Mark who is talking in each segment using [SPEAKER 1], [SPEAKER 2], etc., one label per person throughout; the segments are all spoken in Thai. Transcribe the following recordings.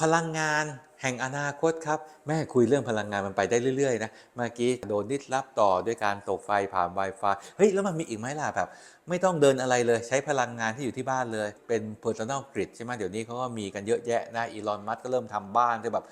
[SPEAKER 1] พลังงานแห่งอนาคตครับ แม่คุยเรื่องพลังงานมันไปได้เรื่อยๆนะเมื่อกี้โดนดิสรับต่อด้วยการตกไฟผ่าน Wi-Fi เฮ้ย แล้วมันมีอีกไหมล่ะแบบ ไม่ต้องเดินอะไรเลยใช้พลังงานที่อยู่ที่บ้านเลย เป็น personal grid ใช่ไหมเดี๋ยวนี้เขาก็มีกันเยอะแยะนะอีลอนมัสก็เริ่มทำบ้านที่แบบ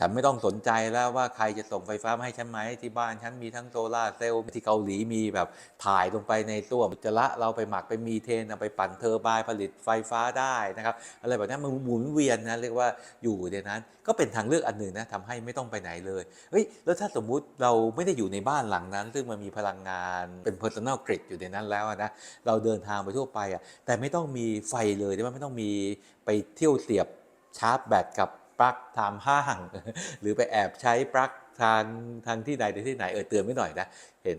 [SPEAKER 1] ฉันไม่ต้องสนใจแล้วว่าใครจะส่งไฟฟ้ามาให้ฉันไหมที่บ้านฉันมีทั้งโซลาเซลล์ที่เกาหลีมีแบบถ่ายลงไปในตัวอุจจาระเราไปหมักเป็นมีเทนเอาไปปั่นเทอร์ไบน์ผลิตไฟฟ้าได้นะครับอะไรแบบนี้มันหมุนเวียนนะเรียกว่าอยู่ในนั้น ก็เป็นทางเลือกอันหนึ่งนะทำให้ไม่ต้องไปไหนเลยเฮ้ยแล้วถ้าสมมุติเราไม่ได้อยู่ในบ้านหลังนั้น ซึ่งมันมีพลังงานเป็น personal grid อยู่ในนั้นแล้วนะเราเดินทางไปทั่วไปอะแต่ไม่ต้องมีไฟเลยใช่ไหมไม่ต้องมีไปเที่ยวเสียบชาร์จแบตกับ ปลั๊กตามห้าง หรือไปแอบใช้ปลั๊กทางทางที่ใดที่ไหนเออเตือนไม่หน่อยนะเห็น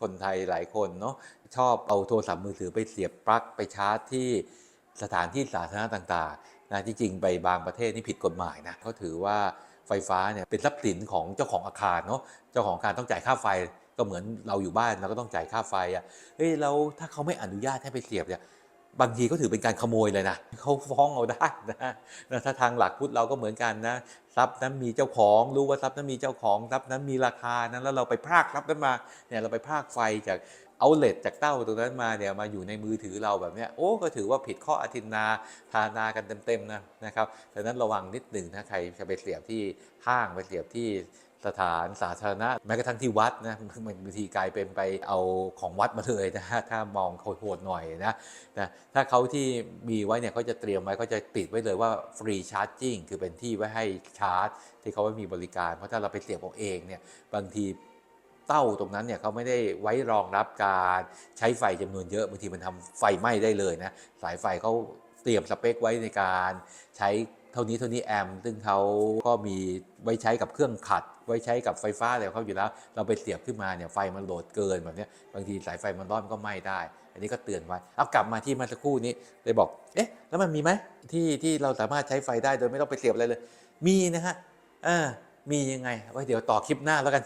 [SPEAKER 1] คนไทยหลายคนเนาะชอบเอาโทรศัพท์มือถือไปเสียบปลั๊กไปชาร์จที่สถานที่สาธารณะต่างๆนะที่จริงไปบางประเทศนี่ผิดกฎหมายนะเขาถือว่าไฟฟ้าเนี่ยเป็นทรัพย์สินของเจ้าของอาคารเนาะเจ้าของอาคารต้องจ่ายค่าไฟก็เหมือนเราอยู่บ้านเราก็ต้องจ่ายค่าไฟอะเฮ้ยแล้วถ้าเขาไม่อนุญาตให้ไปเสียบเนี่ย บางทีก็ถือเป็นการขโมยเลยนะเขาฟ้องเอาได้นะนะถ้าทางหลักพุทธเราก็เหมือนกันนะทรัพย์นั้นมีเจ้าของ รู้ว่าทรัพย์นั้นมีเจ้าของทรัพย์นั้นมีราคานั้นแล้วเราไปพรากทรัพย์นั้นมาเนี่ยเราไปพรากไฟจาก เอาเลตจากเต้าตรงนั้นมาเนี่ยมาอยู่ในมือถือเราแบบเนี้ยโอ้ก็ถือว่าผิดข้ออธินาทานากันเต็มๆนะนะครับดังนั้นระวังนิดหนึ่งถ้าใครจะไปเสียบที่ห้างไปเสียบที่สถานสาธารณะแม้กระทั่งที่วัดนะมันบางทีกลายเป็นไปเอาของวัดมาเลยนะถ้ามองโหดหน่อยนะนะถ้าเขาที่มีไว้เนี่ยเขาจะเตรียมไว้เขาจะติดไว้เลยว่าฟรีชาร์จิ่งคือเป็นที่ไว้ให้ชาร์จ ที่เขาไม่มีบริการ เพราะถ้าเราไปเสียบเอาเองเนี่ยบางที เต้าตรงนั้นเนี่ยเขาไม่ได้ไว้รองรับการใช้ไฟจำนวนเยอะบางทีมันทำไฟไหม้ได้เลยนะสายไฟเขาเตรียมสเปคไว้ในการใช้เท่านี้เท่านี้แอมป์ซึ่งเขาก็มีไว้ใช้กับเครื่องขัด ไว้ใช้กับไฟฟ้าอะไรเขาอยู่แล้ว เราไปเสียบขึ้นมาเนี่ยไฟมันโหลดเกินแบบนี้บางทีสายไฟมันร้อนมันก็ไหม้ได้ อันนี้ก็เตือนไว้เอากลับมาที่มื่อสักครู่นี้เลยบอกเอ๊ะแล้วมันมีไหมที่ที่เราสามารถใช้ไฟได้โดยไม่ต้องไปเสียบอะไรเลย มีนะฮะเออมียังไงไว้เดี๋ยวต่อคลิปหน้าแล้วกัน